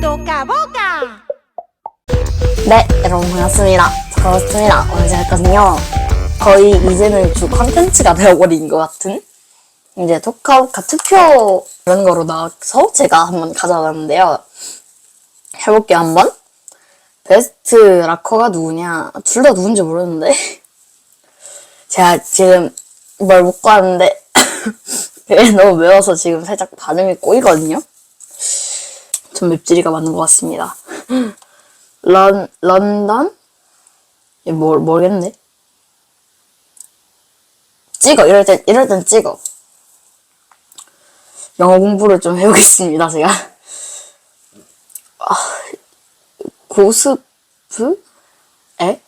Toca boca. 네, 여러분 반갑습니다. 반갑습니다. 오늘 제가 했거든요. 거의 이제는 주 컨텐츠가 되어버린 것 같은 이제 토카오카 투표 이런 거로 나와서 제가 한번 가져왔는데요. 해볼게요, 한번. 베스트 락커가 누구냐? 둘 다 누군지 모르는데. 제가 지금 뭘 먹고 왔는데 그게 너무 매워서 지금 살짝 발음이 꼬이거든요. 좀 맵찔이가 맞는 것 같습니다. 런, 런던? 얘 뭘, 모르겠네. 찍어. 이럴 땐, 이럴 땐 찍어. 영어 공부를 좀 해오겠습니다, 제가. 아, 고스프? 에?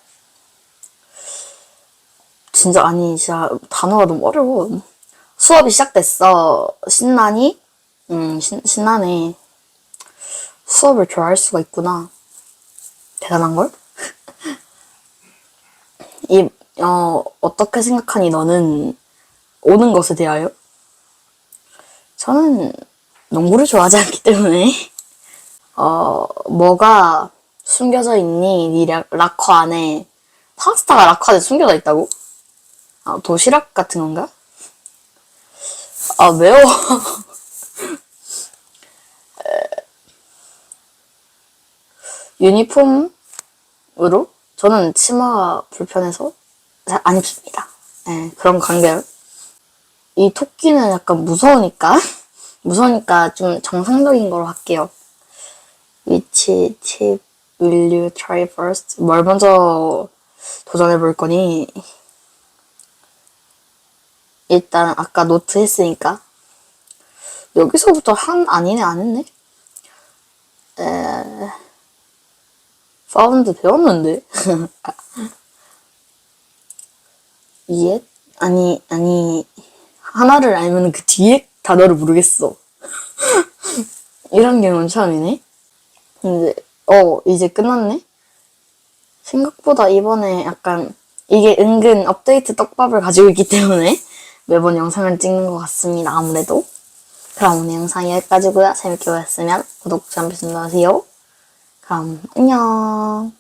진짜, 아니, 진짜 단어가 너무 어려워. 수업이 시작됐어. 신나니? 음, 신, 신나네. 수업을 좋아할 수가 있구나. 대단한걸? 이, 어, 어떻게 생각하니 너는 오는 것에 대하여? 저는 농구를 좋아하지 않기 때문에, 어, 뭐가 숨겨져 있니? 니 락- 락커 안에. 파스타가 락커 안에 숨겨져 있다고? 아, 도시락 같은 건가? 아, 매워. 유니폼으로 저는 치마가 불편해서 잘 안 입습니다. 네, 그런 관계요. 이 토끼는 약간 무서우니까 무서우니까 좀 정상적인 걸로 할게요. Which tip will you try first? 뭘 먼저 도전해 볼 거니? 일단 아까 노트 했으니까 여기서부터 한 아니네 안 했네. 사운드 배웠는데? 이에? 아니, 아니, 하나를 알면 그 뒤에 단어를 모르겠어. 이런 경우는 처음이네? 근데, 어, 이제 끝났네? 생각보다 이번에 약간, 이게 은근 업데이트 떡밥을 가지고 있기 때문에 매번 영상을 찍는 것 같습니다, 아무래도. 그럼 오늘 영상 여기까지고요. 재밌게 보셨으면 구독, 좋아요, 눌러주세요. 그럼 안녕.